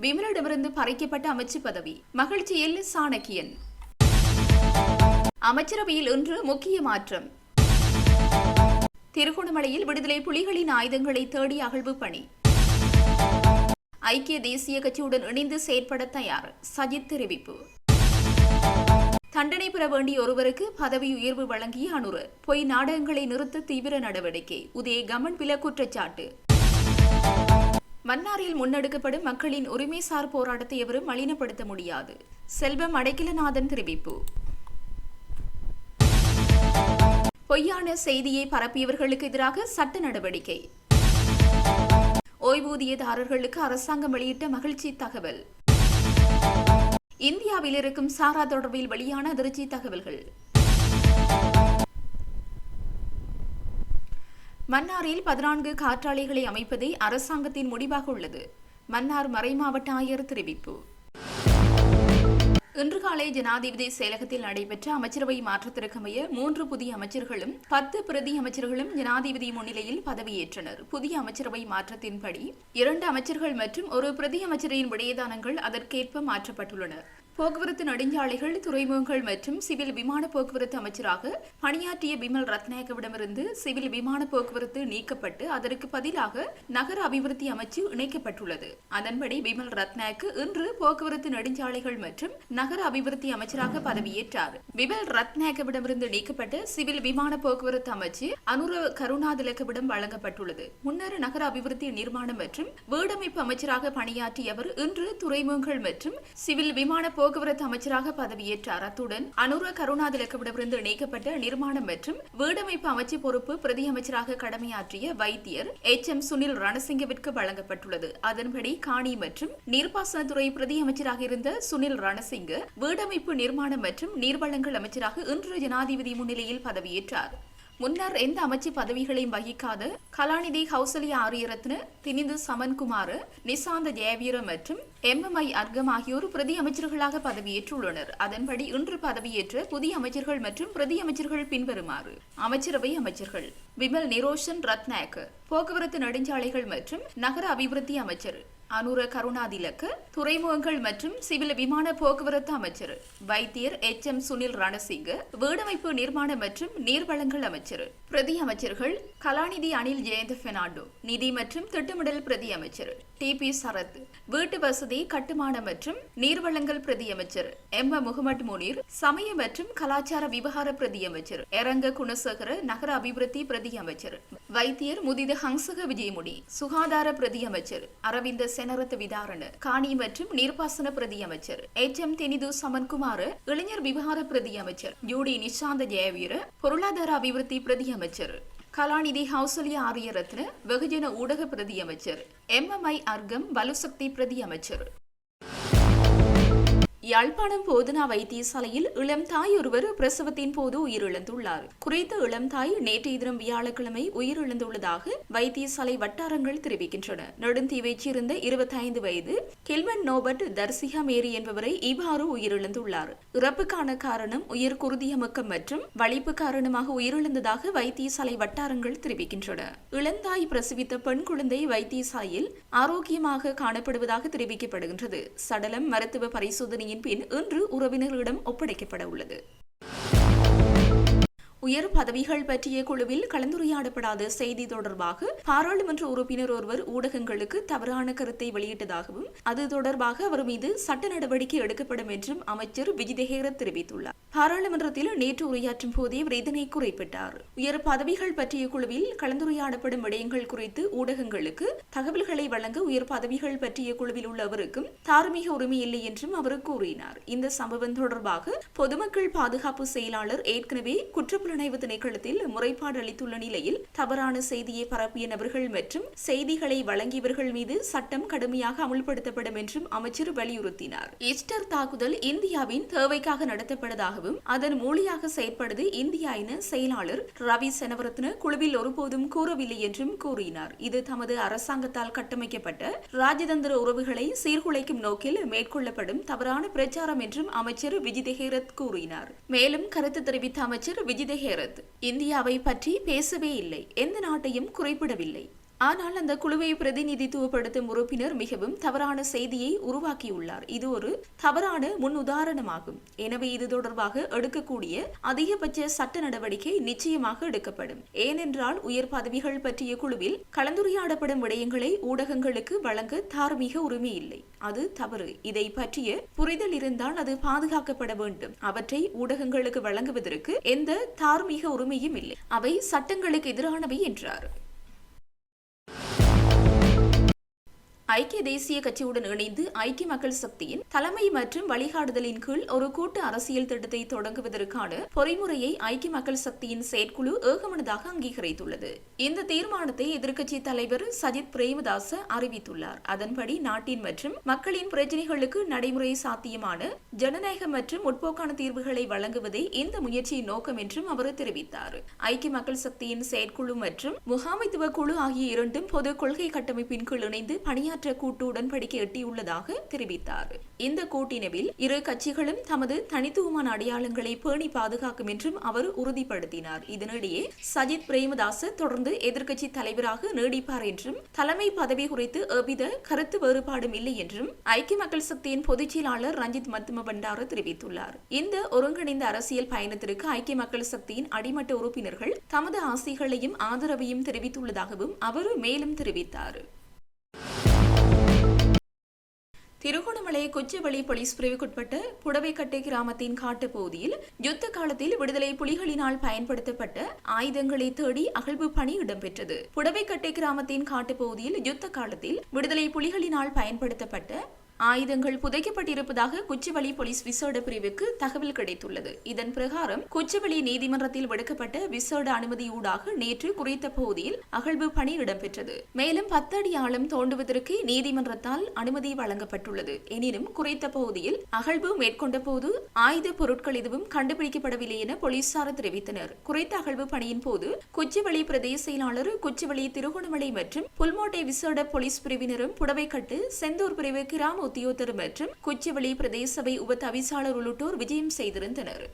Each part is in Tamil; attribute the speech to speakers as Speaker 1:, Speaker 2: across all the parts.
Speaker 1: விமலிடமிருந்து பறிக்கப்பட்ட அமைச்சு பதவி. மகிழ்ச்சியில் சாணக்கியன். அமைச்சரவையில் இன்று முக்கிய மாற்றம். திருகோணமலையில் விடுதலை புலிகளின் ஆயுதங்களை தேடி அகழ்வு பணி. ஐக்கிய தேசிய கட்சியுடன் இணைந்து செயற்பட தயார். சஜித் தெரிவிப்பு. தண்டனை பெற வேண்டிய ஒருவருக்கு பதவி உயர்வு வழங்கிய அனுரு. பொய் நாடகங்களை நிறுத்த தீவிர நடவடிக்கை. உதய கமன் பில குற்றச்சாட்டு மன்னாரில் முன்னெடுக்கப்படும் மக்களின் உரிமைசார் போராட்டத்தை எவரும் மலினப்படுத்த முடியாது. செல்வம் அடைக்கலநாதன் தெரிவிப்பு. பொய்யான செய்தியை பரப்பியவர்களுக்கு எதிராக சட்ட நடவடிக்கை. ஓய்வூதியதாரர்களுக்கு அரசாங்கம் வெளியிட்ட மகிழ்ச்சி தகவல். இந்தியாவில் இருக்கும் சாரா தொடர்பில் வெளியான அதிர்ச்சி தகவல்கள். மன்னாரில் பதினான்கு காற்றாலைகளை அமைப்பதே அரசாங்கத்தின் முடிவாக உள்ளது. மன்னார் மறைமாவட்ட ஆயர் தெரிவிப்பு. இன்று காலை ஜனாதிபதி செயலகத்தில் நடைபெற்ற அமைச்சரவை மாற்றத்திற்கமைய மூன்று புதிய அமைச்சர்களும் பத்து பிரதி அமைச்சர்களும் ஜனாதிபதி முன்னிலையில் பதவியேற்றனர். புதிய அமைச்சரவை மாற்றத்தின்படி இரண்டு அமைச்சர்கள் மற்றும் ஒரு பிரதி அமைச்சரின் விடயதானங்கள் அதற்கேற்ப மாற்றப்பட்டுள்ளன. போக்குவரத்து நெடுஞ்சாலைகள் துறைமுகங்கள் மற்றும் சிவில் விமான போக்குவரத்து அமைச்சராக பணியாற்றிய பிமல் ரத்நாயகவிடமிருந்து சிவில் விமான போக்குவரத்து நீக்கப்பட்டு அதற்கு பதிலாக நகர அபிவிருத்தி அமைச்சு இணைக்கப்பட்டுள்ளது. அதன்படி பிமல் ரத்நாயக்கு இன்று போக்குவரத்து நெடுஞ்சாலைகள் மற்றும் நகர அபிவிருத்தி அமைச்சராக பதவியேற்றார். பிமல் ரத்நாயகவிடமிருந்து நீக்கப்பட்ட சிவில் விமான போக்குவரத்து அமைச்சு அனுர கருணாதிலக்கவிடம் வழங்கப்பட்டுள்ளது. முன்னர் நகர அபிவிருத்தி நிர்மாணம் மற்றும் வீடமைப்பு அமைச்சராக பணியாற்றியவர் இன்று துறைமுகங்கள் மற்றும் சிவில் விமான போக்குவரத்து அமைச்சராக பதவியேற்றார். அத்துடன் அனுர கருணாதிலக்கவிடமிருந்து இணைக்கப்பட்ட நிர்மாணம் மற்றும் வீடமைப்பு அமைச்சு பொறுப்பு பிரதி அமைச்சராக கடமையாற்றிய வைத்தியர் எச். எம். சுனில் ரணசிங்கவிற்கு வழங்கப்பட்டுள்ளது. அதன்படி காணி மற்றும் நீர்ப்பாசனத்துறை பிரதி அமைச்சராக இருந்த சுனில் ரணசிங்க வீடமைப்பு நிர்மாணம் மற்றும் நீர்வளங்கள் அமைச்சராக இன்று ஜனாதிபதி முன்னிலையில் பதவியேற்றார். முன்னர் எந்த அமைச்சு பதவிகளையும் வகிக்காத கலாநிதி கௌசல்யா ஆரியரத்ன தினிந்து சமன்குமார் நிசாந்த ஜெயவீர மற்றும் எம் எம் ஐ அர்கம் ஆகியோர் பிரதி அமைச்சர்களாக பதவியேற்றுள்ளனர். அதன்படி இன்று பதவியேற்ற புதிய அமைச்சர்கள் மற்றும் பிரதி அமைச்சர்கள் பின்வருமாறு. அமைச்சரவை அமைச்சர்கள் விமல் நிரோஷன் ரத்நாயக் போக்குவரத்து நெடுஞ்சாலைகள் மற்றும் நகர அபிவிருத்தி அமைச்சர் அனுர கருணாதிலக்கு துறைமுகங்கள் மற்றும் சிவில் விமான போக்குவரத்து அமைச்சர் வைத்தியர் எச். எம். சுனில் ரணசிங்க வீடமைப்பு நிர்மாண மற்றும் நீர்வளங்கள் அமைச்சர் பிரதி அமைச்சர்கள் கலாநிதி அனில் ஜெயந்த் பெர்னாண்டோ நிதி மற்றும் திட்டமிடல் பிரதி அமைச்சர் டி. பி. சரத் வீட்டு வசதி கட்டுமான மற்றும் நீர்வளங்கள் பிரதி அமைச்சர் எம். முகமது முனீர் சமய மற்றும் கலாச்சார விவகார பிரதி அமைச்சர் எரங்க குணசேகர நகர அபிவிருத்தி பிரதி அமைச்சர் வைத்தியர் முதித ஹங்சக விஜயமுடி சுகாதார பிரதி அமைச்சர் அரவிந்த செனரத் விதாரண காணி மற்றும் நீர்ப்பாசன பிரதி அமைச்சர் எச். எம். தெனிது சமன்குமார் இளைஞர் விவகார பிரதி அமைச்சர் யூடி நிஷாந்த ஜெயவீர பொருளாதார அபிவிருத்தி பிரதி அமைச்சர் கலாநிதி ஹவுசல்யா ஆரியரத்ன வெகுஜன ஊடக பிரதி அமைச்சர் எம். எம். ஐ. அர்கம் பலுசக்தி பிரதி அமைச்சர் யாழ்ப்பாணம் போதனா வைத்தியசாலையில் இளம் தாய் ஒருவர் பிரசவத்தின் போது உயிரிழந்துள்ளார். குறித்த இளம் தாய் நேற்றைய தினம் வியாழக்கிழமை உயிரிழந்துள்ளதாக வைத்தியசாலை வட்டாரங்கள் தெரிவிக்கின்றன. நெடுந்தீவைச் சேர்ந்த இருபத்தைந்து வயது கில்மன் நோபர்ட் தர்சிகா மேரி என்பவரை இவ்வாறு உயிரிழந்துள்ளார். இறப்புக்கான காரணம் உயிர் குருதியமுக்கம் மற்றும் வலிப்பு காரணமாக உயிரிழந்ததாக வைத்தியசாலை வட்டாரங்கள் தெரிவிக்கின்றன. இளந்தாய் பிரசவித்த பெண் குழந்தை வைத்தியசாலையில் ஆரோக்கியமாக காணப்படுவதாக தெரிவிக்கப்படுகின்றது. சடலம் மருத்துவ பரிசோதனை பரிசோதனையின் பின் இன்று உறவினர்களிடம் ஒப்படைக்கப்பட உள்ளது. உயர் பதவிகள் பற்றிய குழுவில் கலந்துரையாடப்படாத செய்தி தொடர்பாக பாராளுமன்ற உறுப்பினர் ஒருவர் ஊடகங்களுக்கு தவறான கருத்தை வெளியிட்டதாகவும் அது தொடர்பாக அவர் மீது சட்ட நடவடிக்கை எடுக்கப்படும் என்றும் அமைச்சர் விஜிதஹேர தெரிவித்துள்ளார். பாராளுமன்றத்தில் நேற்று உரையாற்றும் போதே அவர் இதனை குறிப்பிட்டார். உயர் பதவிகள் பற்றிய குழுவில் கலந்துரையாடப்படும் விடயங்கள் குறித்து ஊடகங்களுக்கு தகவல்களை வழங்க உயர் பதவிகள் பற்றிய குழுவில் உள்ளவருக்கும் தார்மீக உரிமை இல்லை என்றும் அவர் கூறினார். இந்த சம்பவம் தொடர்பாக பொதுமக்கள் பாதுகாப்பு செயலாளர் ஏற்கனவே புலனாய்வு திணைக்களத்தில் முறைப்பாடு அளித்துள்ள நிலையில் தவறான செய்தியை பரப்பிய நபர்கள் மற்றும் செய்திகளை வழங்கியவர்கள் மீது சட்டம் கடுமையாக அமுல்படுத்தப்படும் என்றும் அமைச்சர் வலியுறுத்தினார். ஈஸ்டர் தாக்குதல் இந்தியாவின் தேவைக்காக நடத்தப்பட்டதாகவும் அதன் மூலியாக செயற்படுது இந்தியா என செயலாளர் ரவி செனவரத்ன குழுவில் ஒருபோதும் கூறவில்லை என்றும் கூறினார். இது தமது அரசாங்கத்தால் கட்டமைக்கப்பட்ட ராஜதந்திர உறவுகளை சீர்குலைக்கும் நோக்கில் மேற்கொள்ளப்படும் தவறான பிரச்சாரம் என்றும் அமைச்சர் விஜிதஹேரத் கூறினார். மேலும் கருத்து தெரிவித்த அமைச்சர் விஜிதஹேரத் இந்தியாவை பற்றி பேசவே இல்லை. எந்த நாட்டையும் குறிப்பிடவில்லை. ஆனால் அந்த குழுவை பிரதிநிதித்துவப்படுத்தும் உறுப்பினர் மிகவும் தவறான செய்தியை உருவாக்கியுள்ளார். இது ஒரு தவறான முன் உதாரணமாகும். எனவே இது தொடர்பாக எடுக்கக்கூடிய அதிகபட்ச சட்ட நடவடிக்கை நிச்சயமாக எடுக்கப்படும். ஏனென்றால் உயர் பதவிகள் பற்றிய குழுவில் கலந்துரையாடப்படும் விடயங்களை ஊடகங்களுக்கு வழங்க தார்மீக உரிமை இல்லை. அது தவறு. இதை பற்றிய புரிதல் இருந்தால் அது பாதுகாக்கப்பட வேண்டும். அவற்றை ஊடகங்களுக்கு வழங்குவதற்கு எந்த தார்மீக உரிமையும் இல்லை. அவை சட்டங்களுக்கு எதிரானவை என்றார். ஐக்கிய தேசிய கட்சியுடன் இணைந்து ஐக்கிய மக்கள் சக்தியின் தலைமை மற்றும் வழிகாட்டுதலின் கீழ் ஒரு கூட்டு அரசியல் திட்டத்தை தொடங்குவதற்கான பொறிமுறையை ஐக்கிய மக்கள் சக்தியின் செயற்குழு ஏகமனதாக அங்கீகரித்துள்ளது. இந்த தீர்மானத்தை எதிர்க்கட்சி தலைவர் சஜித் பிரேமதாச அறிவித்துள்ளார். அதன்படி நாட்டின் மற்றும் மக்களின் பிரச்சினைகளுக்கு நடைமுறை சாத்தியமான ஜனநாயக மற்றும் முற்போக்கான தீர்வுகளை வழங்குவதே இந்த முயற்சியின் நோக்கம் என்றும் அவர் தெரிவித்தார். ஐக்கிய மக்கள் சக்தியின் செயற்குழு மற்றும் முகாமைத்துவ குழு ஆகிய இரண்டும் பொது கொள்கை கட்டமைப்பின் கீழ் இணைந்து பணியாற்ற கூட்டு உடன்படிக்கை எட்டியுள்ளதாக தெரிவித்தார். இந்த கூட்டினவில் இரு கட்சிகளும் தமது தனித்துவமான அடையாளங்களை பேணி பாதுகாக்கும் என்றும் அவர் உறுதிப்படுத்தினார். இதனிடையே சஜித் பிரேமதாச தொடர்ந்து எதிர்க்கட்சி தலைவராக நீடிப்பார் என்றும் தலைமை பதவி குறித்து எவ்வித கருத்து வேறுபாடும் இல்லை என்றும் ஐக்கிய மக்கள் சக்தியின் பொதுச் செயலாளர் ரஞ்சித் மத்தும பண்டார தெரிவித்துள்ளார். இந்த ஒருங்கிணைந்த அரசியல் பயணத்திற்கு ஐக்கிய மக்கள் சக்தியின் அடிமட்ட உறுப்பினர்கள் தமது ஆசைகளையும் ஆதரவையும் தெரிவித்துள்ளதாகவும் அவர் மேலும் தெரிவித்தார். திருகோணமலை கொச்சவெளி போலீஸ் பிரிவுக்குட்பட்ட புடவைக்கட்டை கிராமத்தின் காட்டுப் பகுதியில் யுத்த காலத்தில் விடுதலை புலிகளினால் பயன்படுத்தப்பட்ட ஆயுதங்களை தேடி அகழ்வு பணி இடம்பெற்றது. புடவைக்கட்டை கிராமத்தின் காட்டுப் பகுதியில் யுத்த காலத்தில் விடுதலை புலிகளினால் பயன்படுத்தப்பட்ட ஆயுதங்கள் புதைக்கப்பட்டிருப்பதாக குச்சிவழி போலீஸ் விசேட பிரிவுக்கு தகவல் கிடைத்துள்ளது. இதன் பிரகாரம் குச்சிவளி நீதிமன்றத்தில் விடுக்கப்பட்ட விசேட அனுமதியூடாக நேற்று குறித்த பகுதியில் அகழ்வு பணி இடம்பெற்றது. மேலும் பத்து அடி ஆழம் தோண்டுவதற்கு நீதிமன்றத்தால் அனுமதி வழங்கப்பட்டுள்ளது. எனினும் குறித்த பகுதியில் அகழ்வு மேற்கொண்ட போது ஆயுத பொருட்கள் எதுவும் கண்டுபிடிக்கப்படவில்லை என போலீசார் தெரிவித்தனர். குறித்த அகழ்வு பணியின் போது குச்சிவளி பிரதேச செயலாளர் குச்சிவளி திருகோணமலை மற்றும் புல்மோட்டை விசேட போலீஸ் பிரிவினரும் புடவைக்கட்டு செந்தூர் பிரிவு கிராம உத்தியோகத்தர் மற்றும் குச்சிவெளி பிரதேச சபை உப தவிசாளர் உள்ளிட்டோர் விஜயம் செய்திருந்தனர்.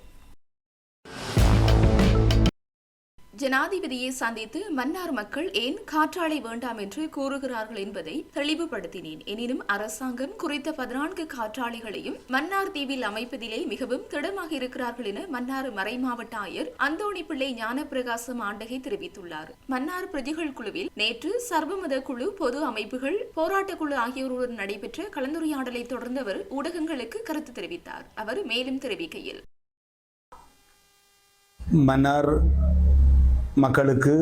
Speaker 1: ஜனாதிபதியை சந்தித்து மன்னார் மக்கள் ஏன் காற்றாலை வேண்டாம் என்று கூறுகிறார்கள் என்பதை தெளிவுபடுத்தினேன். எனினும் அரசாங்கம் குறித்த பதினான்கு காற்றாலைகளையும் மன்னார் தீவில் அமைப்பதிலே மிகவும் திடமாக இருக்கிறார்கள் என மன்னார் மறைமாவட்ட ஆயர் அந்தோணி பிள்ளை ஞானப்பிரகாசம் ஆண்டகை தெரிவித்துள்ளார். மன்னார் பிரதிகள் குழுவில் நேற்று சர்வமத குழு பொது அமைப்புகள் போராட்டக் குழு ஆகியோருடன் நடைபெற்ற கலந்துரையாடலை தொடர்ந்து அவர் ஊடகங்களுக்கு கருத்து தெரிவித்தார். அவர் மேலும் தெரிவிக்கையில்
Speaker 2: மன்னார் மக்களுக்கு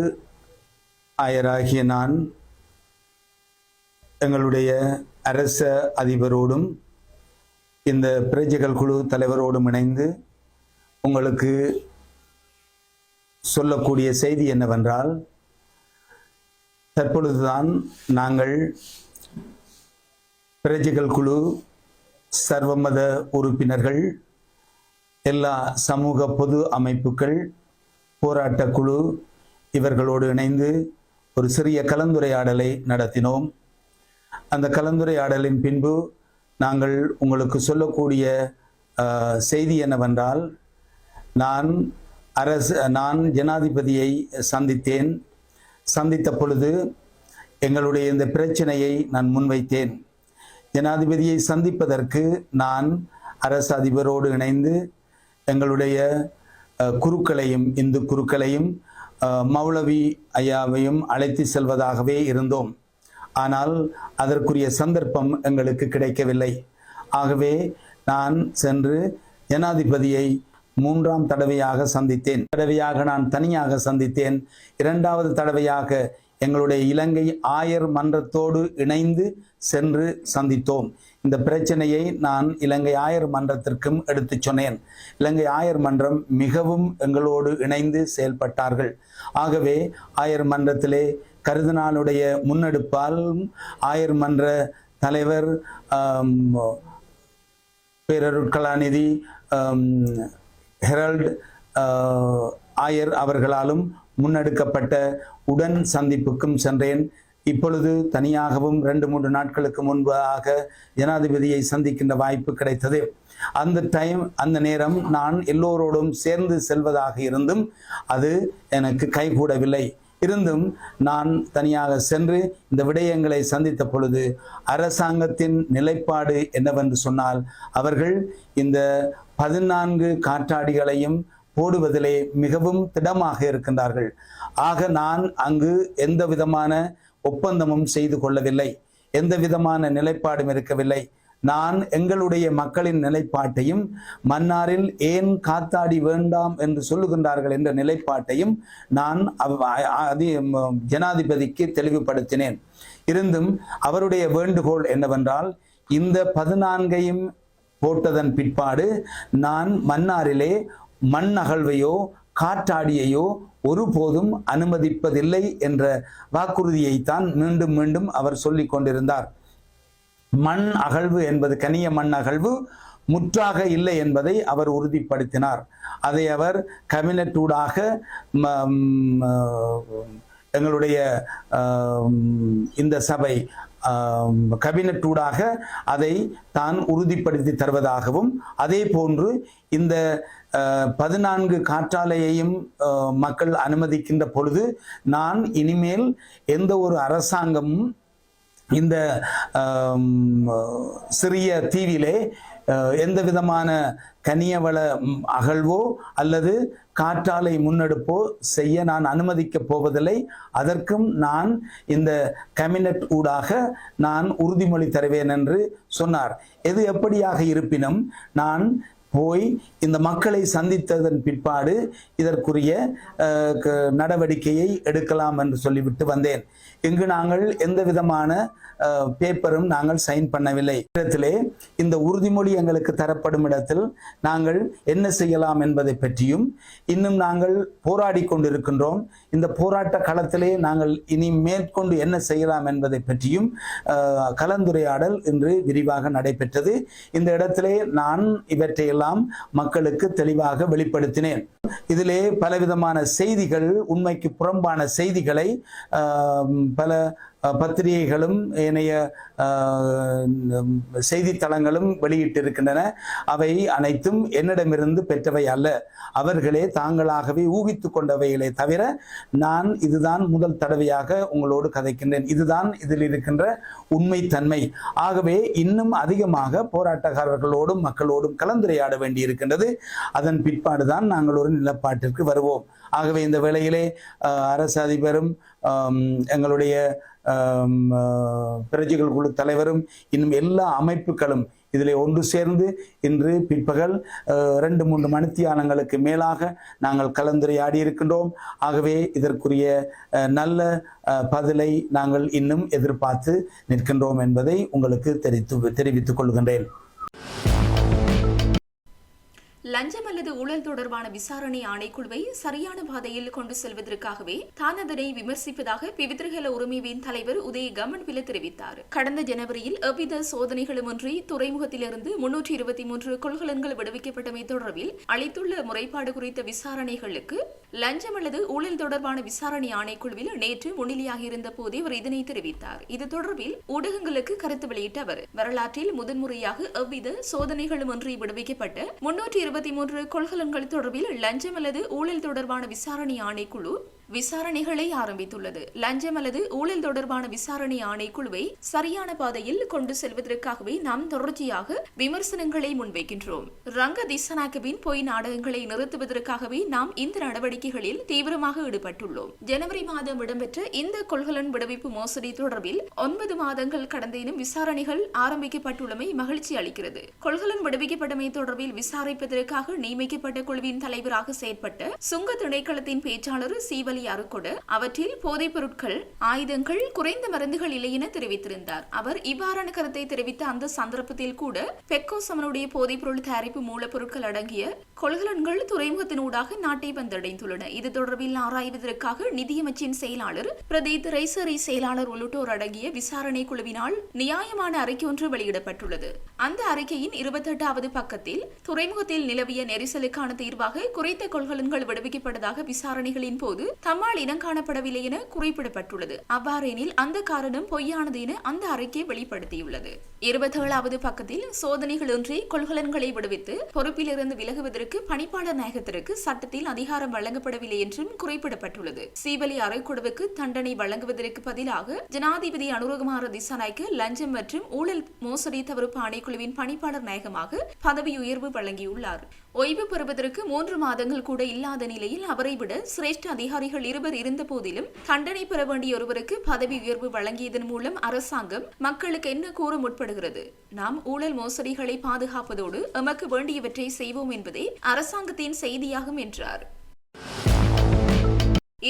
Speaker 2: ஆயராகிய நான் எங்களுடைய அரச அதிபரோடும் இந்த பிரஜைகள் குழு தலைவரோடும் இணைந்து உங்களுக்கு சொல்லக்கூடிய செய்தி என்னவென்றால் தற்பொழுதுதான் நாங்கள் பிரஜைகள் குழு சர்வமத உறுப்பினர்கள் எல்லா சமூக பொது அமைப்புகள் போராட்ட குழு இவர்களோடு இணைந்து ஒரு சிறிய கலந்துரையாடலை நடத்தினோம். அந்த கலந்துரையாடலின் பின்பு நாங்கள் உங்களுக்கு சொல்லக்கூடிய செய்தி என்னவென்றால் நான் அரசு நான் ஜனாதிபதியை சந்தித்தேன். சந்தித்த பொழுது எங்களுடைய இந்த பிரச்சனையை நான் முன்வைத்தேன். ஜனாதிபதியை சந்திப்பதற்கு நான் அரசு அதிபரோடு இணைந்து எங்களுடைய குருக்களையும் இந்து குருக்களையும் மௌலவி ஐயாவையும் அழைத்து செல்வதாகவே இருந்தோம். ஆனால் அதற்குரிய சந்தர்ப்பம் எங்களுக்கு கிடைக்கவில்லை. ஆகவே நான் சென்று ஜனாதிபதியை மூன்றாம் தடவையாக சந்தித்தேன். தடவையாக நான் தனியாக சந்தித்தேன். இரண்டாவது தடவையாக எங்களுடைய இலங்கை ஆயர் மன்றத்தோடு இணைந்து சென்று சந்தித்தோம். இந்த பிரச்சனையை நான் இலங்கை ஆயர் மன்றத்திற்கும் எடுத்துச் சொன்னேன். இலங்கை ஆயர் மன்றம் மிகவும் எங்களோடு இணைந்து செயல்பட்டார்கள். ஆகவே ஆயர் மன்றத்திலே கருதினாலுடைய முன்னெடுப்பால் ஆயர் மன்ற தலைவர் ஆம், பேரருட் கலாநிதி ஹெரல்ட் ஆயர் அவர்களாலும் முன்னெடுக்கப்பட்ட உடன் சந்திப்புக்கும் சென்றேன். இப்பொழுது தனியாகவும் ரெண்டு மூன்று நாட்களுக்கு முன்பாக ஜனாதிபதியை சந்திக்கின்ற வாய்ப்பு கிடைத்தது. அந்த டைம் அந்த நேரம் நான் எல்லோரோடும் சேர்ந்து செல்வதாக இருந்தும் அது எனக்கு கைகூடவில்லை. இருந்தும் நான் தனியாக சென்று இந்த விடயங்களை சந்தித்த பொழுது அரசாங்கத்தின் நிலைப்பாடு என்னவென்று சொன்னால் அவர்கள் இந்த பதினான்கு காற்றாடிகளையும் போடுவதிலே மிகவும் திடமாக இருக்கின்றார்கள். ஆக நான் அங்கு எந்த விதமான ஒப்பந்தமும் செய்து கொள்ளவில்லை. எந்த விதமான நிலைப்பாடும் இருக்கவில்லை. நான் எங்களுடைய மக்களின் நிலைப்பாட்டையும் மன்னாரில் ஏன் காத்தாடி வேண்டாம் என்று சொல்லுகின்றார்கள் என்ற நிலைப்பாட்டையும் நான் ஜனாதிபதிக்கு தெளிவுபடுத்தினேன். இருந்தும் அவருடைய வேண்டுகோள் என்னவென்றால் இந்த பதினான்கையும் போட்டதன் பிற்பாடு நான் மன்னாரிலே மண் அகழ்வையோ காற்றாடியையோ ஒருபோதும் அனுமதிப்பதில்லை என்ற வாக்குறுதியைத்தான் மீண்டும் மீண்டும் அவர் சொல்லிக் கொண்டிருந்தார். மண் அகழ்வு என்பது கனிய மண் அகழ்வு முற்றாக இல்லை என்பதை அவர் உறுதிப்படுத்தினார். அதை அவர் கேபினட் ம- எங்களுடைய இந்த சபை கபினட்டூடாக அதை தான் உறுதிப்படுத்தி தருவதாகவும் அதே போன்று இந்த பதினான்கு காற்றாலையையும் மக்கள் அனுமதிக்கின்ற பொழுது நான் இனிமேல் எந்த ஒரு அரசாங்கமும் இந்த சிறிய தீவிலே எந்த விதமான கனியவள அகழ்வோ அல்லது காற்றாலை முன்னெடுப்போ செய்ய நான் அனுமதிக்கப் போவதில்லை. அதற்கும் நான் இந்த கேபினட் ஊடாக நான் உறுதிமொழி தருவேன் என்று சொன்னார். எது எப்படியாக இருப்பினும் நான் போய் இந்த மக்களை சந்தித்ததன் பிற்பாடு இதற்குரிய க- நடவடிக்கையை எடுக்கலாம் என்று சொல்லிவிட்டு வந்தேன். இங்கு நாங்கள் எந்த விதமான பேப்பரும் நாங்கள் சைன் பண்ணவில்லை. இடத்திலே இந்த உறுதிமொழி எங்களுக்கு தரப்படும் இடத்தில் நாங்கள் என்ன செய்யலாம் என்பதை பற்றியும் இன்னும் நாங்கள் போராடி கொண்டிருக்கின்றோம். இந்த போராட்ட களத்திலே நாங்கள் இனி மேற்கொண்டு என்ன செய்யலாம் என்பதை பற்றியும் கலந்துரையாடல் இன்று விரிவாக நடைபெற்றது. இந்த இடத்திலே நான் இவற்றையெல்லாம் மக்களுக்கு தெளிவாக வெளிப்படுத்தினேன். இதிலே பலவிதமான செய்திகள் உண்மைக்கு புறம்பான செய்திகளை பல பத்திரிகைகளும் ஏனைய செய்தித்தளங்களும் வெளியிட்டிருக்கின்றன. அவை அனைத்தும் என்னிடமிருந்து பெற்றவை அல்ல. அவர்களே தாங்களாகவே ஊகித்து கொண்டவைகளே தவிர நான் இதுதான் முதல் தடவையாக உங்களோடு கதைக்கின்றேன். இதுதான் இதில் இருக்கின்ற உண்மைத்தன்மை. ஆகவே இன்னும் அதிகமாக போராட்டக்காரர்களோடும் மக்களோடும் கலந்துரையாட வேண்டியிருக்கின்றது. அதன் பிற்பாடுதான் நாங்கள் ஒரு நிலப்பாட்டிற்கு வருவோம். ஆகவே இந்த வேளையிலே அரசு அதிபரும் எங்களுடைய பிரஜைகள் குழு தலைவரும் இன்னும் எல்லா அமைப்புகளும் இதில் ஒன்று சேர்ந்து இன்று பிற்பகல் அஹ், ரெண்டு மூன்று மணித்தியாலங்களுக்கு மேலாக நாங்கள் கலந்துரையாடி இருக்கின்றோம். ஆகவே இதற்குரிய அஹ், நல்ல அஹ், பதிலை நாங்கள் இன்னும் எதிர்பார்த்து நிற்கின்றோம் என்பதை உங்களுக்கு தெரிவித்து தெரிவித்துக் கொள்கின்றேன்.
Speaker 1: லஞ்சம் அல்லது ஊழல் தொடர்பான விசாரணை ஆணைக்குழுவை சரியான பாதையில் கொண்டு செல்வதற்காகவே தான் அதனை விமர்சிப்பதாக பிவித்திரகல உரிமைவின் தலைவர் உதய கமன்பில தெரிவித்தார். கடந்த ஜனவரியில் எவ்வித சோதனைகளுமின்றி துறைமுகத்திலிருந்து முன்னூற்றி இருபத்தி மூன்று கொள்கலன்கள் விடுவிக்கப்பட்டமை தொடர்பில் அளித்துள்ள முறைப்பாடு குறித்த விசாரணைகளுக்கு லஞ்சம் அல்லது ஊழல் தொடர்பான விசாரணை ஆணைக்குழுவில் நேற்று முன்னிலையாகியிருந்த போதே அவர் இதனை தெரிவித்தார். இது தொடர்பில் ஊடகங்களுக்கு கருத்து வெளியிட்ட அவர் வரலாற்றில் முதன்முறையாக எவ்வித சோதனைகளும் சோதனைகளுமின்றி விடுவிக்கப்பட்ட முன்னூற்றி இருபத்தி மூன்று கொள்கலன்கள் தொடர்பில் லஞ்சம் அல்லது ஊழல் தொடர்பான விசாரணை ஆணைக்குழு விசாரணைகளை ஆரம்பித்துள்ளது. லஞ்சம் அல்லது ஊழல் தொடர்பான விசாரணை ஆணைக்குழுவை சரியான பாதையில் கொண்டு செல்வதற்காகவே நாம் தொடர்ச்சியாக விமர்சனங்களை முன்வைக்கின்றோம். ரங்க திசனாக்கவின் பொய் நாடகங்களை நிறுத்துவதற்காகவே நாம் இந்த நடவடிக்கைகளில் தீவிரமாக ஈடுபட்டுள்ளோம். ஜனவரி மாதம் இடம்பெற்ற இந்த கொள்கலன் விடுவிப்பு மோசடி தொடர்பில் ஒன்பது மாதங்கள் கடந்தேனும் விசாரணைகள் ஆரம்பிக்கப்பட்டுள்ளமை மகிழ்ச்சி அளிக்கிறது. கொள்கலன் விடுவிக்கப்பட்டமை தொடர்பில் விசாரிப்பதற்காக நியமிக்கப்பட்ட குழுவின் தலைவராக செயற்பட்ட சுங்க திணைக்களத்தின் பேச்சாளர் சீவல் அருக்கொடு அவற்றில் போதைப் பொருட்கள் ஆயுதங்கள் குறைந்த மருந்துகள் இல்லை என தெரிவித்திருந்தார். அவர் இவ்வாறான கருத்தை தெரிவித்த அந்த சந்தர்ப்பத்தில் கூட பெக்கோ சமனுடைய போதைப் பொருள் தயாரிப்பு மூலப்பொருட்கள் அடங்கிய கொள்கலன்கள் துறைமுகத்தினூடாக நாட்டை வந்தடைந்துள்ளன. இது தொடர்பில் ஆராய்வதற்காக நிதியமைச்சின் செயலாளர் பிரதீத் ரைசரி செயலாளர் உள்ளிட்டோர் அடங்கிய விசாரணை குழுவினால் நியாயமான அறிக்கை ஒன்று வெளியிடப்பட்டுள்ளது. அந்த அறிக்கையின் இருபத்தெட்டாவது பக்கத்தில் துறைமுகத்தில் நிலவிய நெரிசலுக்கான தீர்வாக குறைத்த கொள்கலன்கள் விடுவிக்கப்பட்டதாக விசாரணைகளின் போது தம்மால் இனங்காணப்படவில்லை என குறிப்பிடப்பட்டுள்ளது. அவ்வாறெனில் அந்த காரணம் பொய்யானது என அந்த அறிக்கை வெளிப்படுத்தியுள்ளது. இருபத்தேழாவது பக்கத்தில் சோதனைகளின்றி கொள்கலன்களை விடுவித்து பொறுப்பிலிருந்து விலகுவதற்கு பணிப்பாளர் நாயகத்திற்கு சட்டத்தில் அதிகாரம் வழங்கப்படவில்லை என்றும் குறிப்பிடப்பட்டுள்ளது. சீவலி அறைக்குழுவுக்கு தண்டனை வழங்குவதற்கு பதிலாக ஜனாதிபதி அனுரகுமார திசாநாய்க்கு லஞ்சம் மற்றும் ஊழல் மோசடி தவிர்ப்பு ஆணைக்குழுவின் பணிப்பாளர் நாயகமாக பதவி உயர்வு வழங்கியுள்ளார். ஓய்வு பெறுவதற்கு மூன்று மாதங்கள் கூட இல்லாத நிலையில் அவரை விட சிரேஷ்ட அதிகாரிகள் இருவர் இருந்த போதிலும் தண்டனை பெற வேண்டிய ஒருவருக்கு பதவி உயர்வு வழங்கியதன் மூலம் அரசாங்கம் மக்களுக்கு என்ன கூற முற்படுகிறது? நாம் ஊழல் மோசடிகளை பாதுகாப்பதோடு எமக்கு வேண்டியவற்றை செய்வோம் என்பதே அரசாங்கத்தின் செய்தியாகும் என்றார்.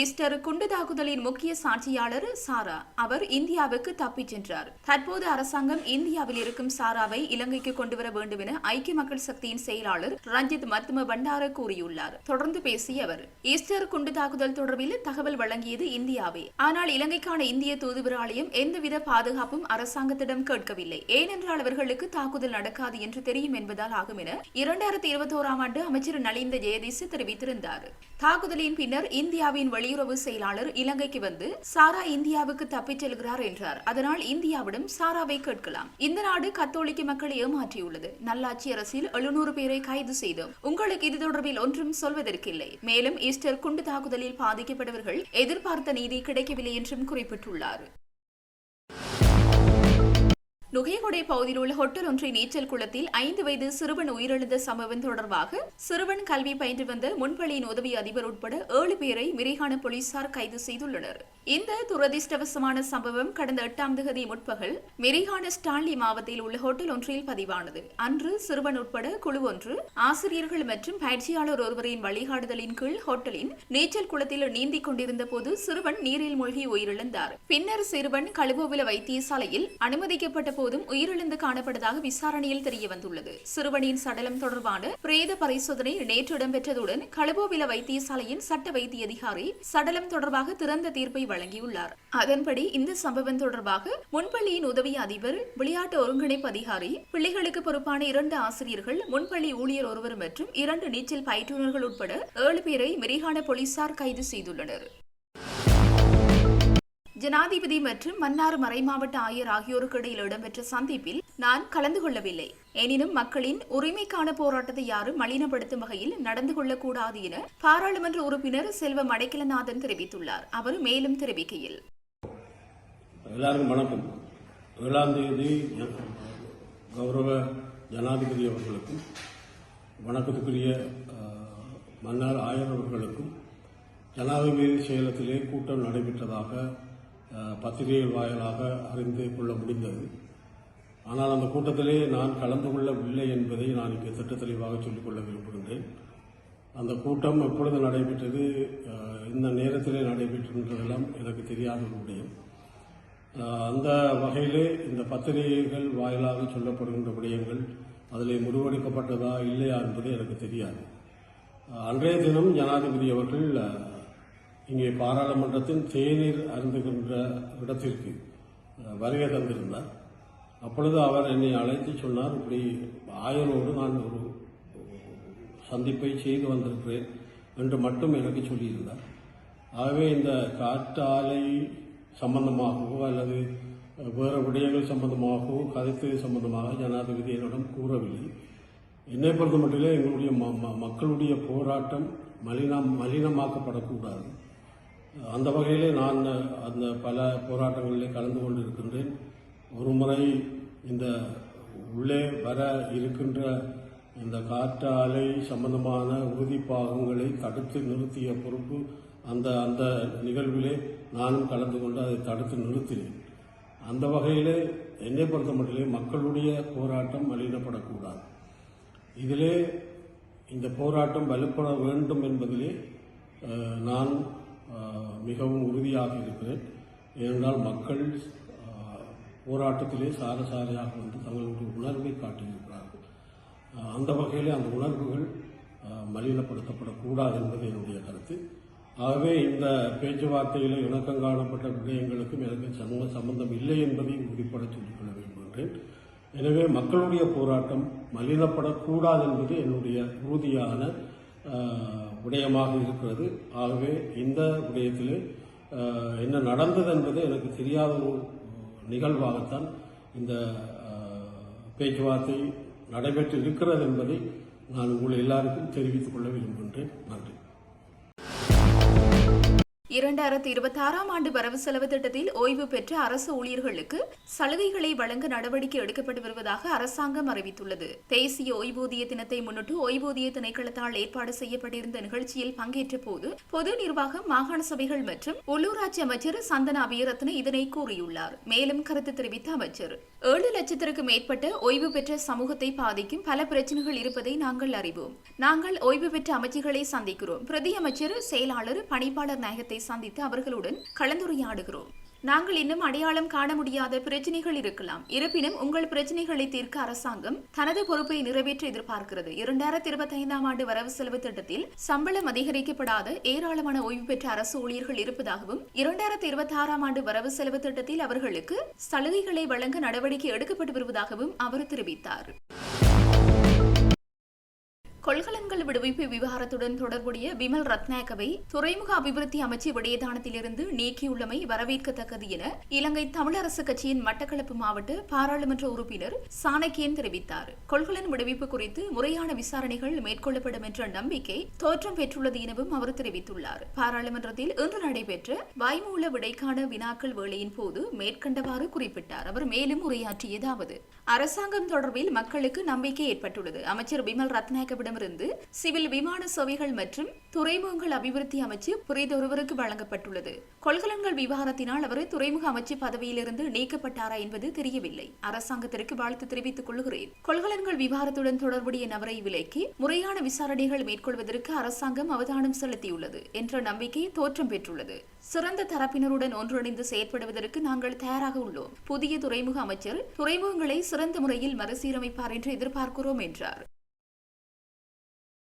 Speaker 1: ஈஸ்டர் குண்டு தாக்குதலின் முக்கிய சாட்சியாளர் சாரா. அவர் இந்தியாவுக்கு தப்பிச் சென்றார். தற்போது அரசாங்கம் இந்தியாவில் இருக்கும் சாராவை இலங்கைக்கு கொண்டுவர வேண்டும் என ஐக்கிய மக்கள் சக்தியின் செயலாளர் ரஞ்சித் மத்தும பண்டார கூறியுள்ளார். தொடர்ந்து பேசிய அவர் ஈஸ்டர் குண்டு தாக்குதல் தொடர்பில் தகவல் வழங்கியது இந்தியாவே. ஆனால் இலங்கைக்கான இந்திய தூதுவர் எந்தவித பாதுகாப்பும் அரசாங்கத்திடம் கேட்கவில்லை. ஏனென்றால் அவர்களுக்கு தாக்குதல் நடக்காது என்று தெரியும் என்பதால் ஆகும் என இரண்டாயிரத்தி இருபத்தோராம் ஆண்டு அமைச்சர் நலிந்த ஜெயதீச தெரிவித்திருந்தார். தாக்குதலின் பின்னர் இந்தியாவின் வெளியுறவு செயலாளர் இலங்கைக்கு வந்து சாரா இந்தியாவுக்கு தப்பிச் செல்கிறார் என்றார். அதனால் இந்தியாவிடம் சாராவை கேட்கலாம். இந்த நாடு கத்தோலிக்க மக்களை ஏமாற்றியுள்ளது. நல்லாட்சி அரசில் எழுநூறு பேரை கைது செய்தோம். உங்களுக்கு இது தொடர்பில் ஒன்றும் சொல்வதற்கில்லை. மேலும் ஈஸ்டர் குண்டு தாக்குதலில் பாதிக்கப்பட்டவர்கள் எதிர்பார்த்த நீதி கிடைக்கவில்லை என்றும் குறிப்பிட்டுள்ளார். நுகையகுடை பகுதியில் உள்ள ஹோட்டல் ஒன்றை நீச்சல் குளத்தில் ஐந்து வயது சிறுவன் உயிரிழந்த சம்பவம் தொடர்பாக சிறுவன் கல்வி பயின்று வந்த முன்பள்ளியின் உதவி அதிபர் உட்பட ஏழு பேரை மிரிகான போலீசார் கைது செய்துள்ளனர். இந்த துரதிர்ஷ்டவசமான சம்பவம் கடந்த எட்டாம் தேதி முற்பகல் மெரிகான ஸ்டான்லி மாவட்டத்தில் உள்ள ஹோட்டல் ஒன்றில் பதிவானது. அன்று சிறுவன் உட்பட குழு ஒன்று ஆசிரியர்கள் மற்றும் பயிற்சியாளர் ஒருவரின் வழிகாட்டுதலின் கீழ் ஹோட்டலின் நீச்சல் குளத்தில் நீந்திக் கொண்டிருந்த போது சிறுவன் நீரில் மூழ்கி உயிரிழந்தார். பின்னர் சிறுவன் கழுவோவில வைத்தியசாலையில் அனுமதிக்கப்பட்ட போதும் உயிரிழந்து காணப்பட்டதாக விசாரணையில் தெரிய வந்துள்ளது சிறுவனின் சடலம் தொடர்பான பிரேத பரிசோதனை நேற்று இடம்பெற்றதுடன் களபோவில வைத்தியசாலையின் சட்ட வைத்திய அதிகாரி சடலம் தொடர்பாக திறந்த தீர்ப்பை வழங்கியுள்ளார். அதன்படி இந்த சம்பவம் தொடர்பாக முன்பள்ளியின் உதவி அதிபர் விளையாட்டு ஒருங்கிணைப்பு அதிகாரி பிள்ளைகளுக்கு பொறுப்பான இரண்டு ஆசிரியர்கள் முன்பள்ளி ஊழியர் ஒருவர் மற்றும் இரண்டு நீச்சல் பயிற்றுநர்கள் உட்பட ஏழு பேரை மெரிகான போலீசார் கைது செய்துள்ளனர். ஜனாதிபதி மற்றும் மன்னார் மறைமாவட்ட ஆயர் ஆகியோருக்கு இடையில் இடம்பெற்ற சந்திப்பில் நான் கலந்து கொள்ளவில்லை. எனினும் மக்களின் உரிமைக்கான போராட்டத்தை யாரும் மலினப்படுத்தும் வகையில் நடந்து கொள்ளக்கூடாது என பாராளுமன்ற உறுப்பினர் செல்வ அடைக்கலநாதன் தெரிவித்துள்ளார். அவர் மேலும் தெரிவிக்கையில்.
Speaker 3: எல்லாருக்கும் வணக்கம். ஏழாம் தேதி கௌரவ ஜனாதிபதி அவர்களுக்கும் வணக்கத்துக்குரிய மன்னர் ஆயர் அவர்களுக்கும் ஜனாதிபதி செயலத்திலே கூட்டம் நடைபெற்றதாக பத்திரிகைகள் வாயிலாக அறிந்து கொள்ள முடிந்தது. ஆனால் அந்த கூட்டத்திலே நான் கலந்து கொள்ளவில்லை என்பதை நான் இங்கே திட்ட தெளிவாக சொல்லிக்கொள்ள விரும்புகின்றேன். அந்த கூட்டம் எப்பொழுது நடைபெற்றது இந்த நேரத்திலே நடைபெற்றதெல்லாம் எனக்கு தெரியாத ஒரு விடயம். அந்த வகையிலே இந்த பத்திரிகைகள் வாயிலாக சொல்லப்படுகின்ற விடயங்கள் அதில் முடிவெடுக்கப்பட்டதா இல்லையா என்பது எனக்கு தெரியாது. அன்றைய தினம் ஜனாதிபதி அவர்கள் இங்கே பாராளுமன்றத்தின் தேநீர் அருந்துகின்ற இடத்திற்கு வருகை தந்திருந்தார். அப்பொழுது அவர் என்னை அழைத்து சொன்னார் இப்படி ஆயரோடு நான் ஒரு சந்திப்பை செய்து வந்திருக்கிறேன் என்று மட்டும் எனக்கு சொல்லியிருந்தார். ஆகவே இந்த காற்றாலை சம்பந்தமாகவோ அல்லது வேறு விடயங்கள் சம்பந்தமாகவோ கருத்து சம்பந்தமாக ஜனாதிபதி என்னிடம் கூறவில்லை. என்னை பொறுத்த மட்டிலே எங்களுடைய ம- ம- மக்களுடைய போராட்டம் மலினம் மலினமாக்கப்படக்கூடாது. அந்த வகையிலே நான் அந்த பல போராட்டங்களிலே கலந்து கொண்டிருக்கின்றேன். ஒரு முறை இந்த உள்ளே வர இருக்கின்ற இந்த காற்றாலை சம்பந்தமான உறுதிப்பாகங்களை தடுத்து நிறுத்திய பொறுப்பு அந்த அந்த நிகழ்விலே நானும் கலந்து கொண்டு அதை தடுத்து நிறுத்தினேன். அந்த வகையிலே என்னை பொறுத்த மட்டிலே மக்களுடைய போராட்டம் மலினப்படக்கூடாது இதிலே இந்த போராட்டம் வலுப்பட வேண்டும் என்பதிலே நான் மிகவும் உறுதியாக இருக்கிறேன். ஏனென்றால் மக்கள் போராட்டத்திலே சாரசாரியாக வந்து தங்களுடைய உணர்வை காட்டியிருக்கிறார்கள். அந்த வகையிலே அந்த உணர்வுகள் மலினப்படுத்தப்படக்கூடாது என்பது என்னுடைய கருத்து. ஆகவே இந்த பேச்சுவார்த்தையிலே இணக்கம் காணப்பட்ட விடயங்களுக்கும் எனக்கு சம சம்பந்தம் இல்லை என்பதை உறுதிப்பட சொல்லிக்கொள்ள விரும்புகின்றேன் எனவே மக்களுடைய போராட்டம் மலினப்படக்கூடாது என்பது என்னுடைய உறுதியான விடயமாக இருக்கிறது. ஆகவே இந்த விடயத்தில் என்ன நடந்தது என்பது எனக்கு தெரியாத ஒரு நிகழ்வாகத்தான் இந்த பேச்சுவார்த்தை நடைபெற்று இருக்கிறது என்பதை நான் உங்கள் எல்லாருக்கும் தெரிவித்துக் கொள்ள விரும்புகின்றேன். நன்றி.
Speaker 1: இரண்டாயிரத்தி இருபத்தி ஆறாம் ஆண்டு வரவு செலவு திட்டத்தில் ஓய்வு பெற்ற அரசு ஊழியர்களுக்கு சலுகைகளை வழங்க நடவடிக்கை எடுக்கப்பட்டு வருவதாக அரசாங்கம் அறிவித்துள்ளது. தேசிய ஓய்வூதிய தினத்தை முன்னிட்டு ஓய்வூதிய திணைக்களத்தால் ஏற்பாடு செய்யப்பட்டிருந்த நிகழ்ச்சியில் பங்கேற்ற போது பொது நிர்வாகம் மாகாண சபைகள் மற்றும் உள்ளூராட்சி அமைச்சர் சந்தன அபியரத்ன இதனை கூறியுள்ளார். மேலும் கருத்து தெரிவித்த அமைச்சர் ஏழு லட்சத்திற்கு மேற்பட்ட ஓய்வு பெற்ற சமூகத்தை பாதிக்கும் பல பிரச்சனைகள் இருப்பதை நாங்கள் அறிவோம். நாங்கள் ஓய்வு பெற்ற அமைச்சர்களை சந்திக்கிறோம். பிரதி அமைச்சர் செயலாளர் பணிப்பாளர் நாயகத்தை சந்தித்து அவர்களுடன் கலந்துரையாடுகிறோம். நாங்கள் இன்னும் அடையாளம் காண முடியாத பிரச்சனைகள் இருக்கலாம். இருப்பினும் உங்கள் பிரச்சனைகளை தீர்க்க அரசாங்கம் தனது பொறுப்பை நிறைவேற்ற எதிர்பார்க்கிறது. இரண்டாயிரத்தி இருபத்தி ஐந்தாம் ஆண்டு வரவு செலவு திட்டத்தில் சம்பளம் அதிகரிக்கப்படாத ஏராளமான ஓய்வு பெற்ற அரசு ஊழியர்கள் இருப்பதாகவும் இரண்டாயிரத்தி இருபத்தி ஆறாம் ஆண்டு வரவு செலவு திட்டத்தில் அவர்களுக்கு சலுகைகளை வழங்க நடவடிக்கை எடுக்கப்பட்டு வருவதாகவும் அவர் தெரிவித்தார். கொள்கலன்கள் விடுவிப்பு விவகாரத்துடன் தொடர்புடைய விமல் ரத்நாயக்கவை துறைமுக அபிவிருத்தி அமைச்சு விடயதானத்திலிருந்து நீக்கியுள்ளமை வரவேற்கத்தக்கது என இலங்கை தமிழரசு கட்சியின் மட்டக்களப்பு மாவட்ட பாராளுமன்ற உறுப்பினர் சாணக்கியன் தெரிவித்தார். கொள்கலன் விடுவிப்பு குறித்து முறையான விசாரணைகள் மேற்கொள்ளப்படும் என்ற நம்பிக்கை தோற்றம் பெற்றுள்ளது எனவும் அவர் தெரிவித்துள்ளார். பாராளுமன்றத்தில் இன்று நடைபெற்ற வாய்மூல விடைக்கான வினாக்கள் வேளையின் போது மேற்கண்டவாறு குறிப்பிட்டார். அவர் மேலும் உரையாற்றியதாவது அரசாங்கம் தொடர்பில் மக்களுக்கு நம்பிக்கை ஏற்பட்டுள்ளது. அமைச்சர் விமல் ரத்நாயக்கவிடமிருந்து சிவில் விமான சேவைகள் மற்றும் துறைமுகங்கள் அபிவிருத்தி அமைச்சு புரிதொருவருக்கு வழங்கப்பட்டுள்ளது. கொள்கலன்கள் விவகாரத்தினால் அவர் துறைமுக அமைச்சு பதவியிலிருந்து நீக்கப்பட்டாரா என்பது தெரியவில்லை. அரசாங்கத்திற்கு வாழ்த்து தெரிவித்துக் கொள்கிறேன். கொள்கலன்கள் விவகாரத்துடன் தொடர்புடைய நபரை விலக்கி முறையான விசாரணைகள் மேற்கொள்வதற்கு அரசாங்கம் அவதானம் செலுத்தியுள்ளது என்ற நம்பிக்கை தோற்றம் பெற்றுள்ளது. சிறந்த தரப்பினருடன் ஒன்றிணைந்து செயற்படுவதற்கு நாங்கள் தயாராக உள்ளோம். புதிய துறைமுக அமைச்சர் துறைமுகங்களை சிறந்த முறையில் மறுசீரமைப்பார் என்று எதிர்பார்க்கிறோம் என்றார்.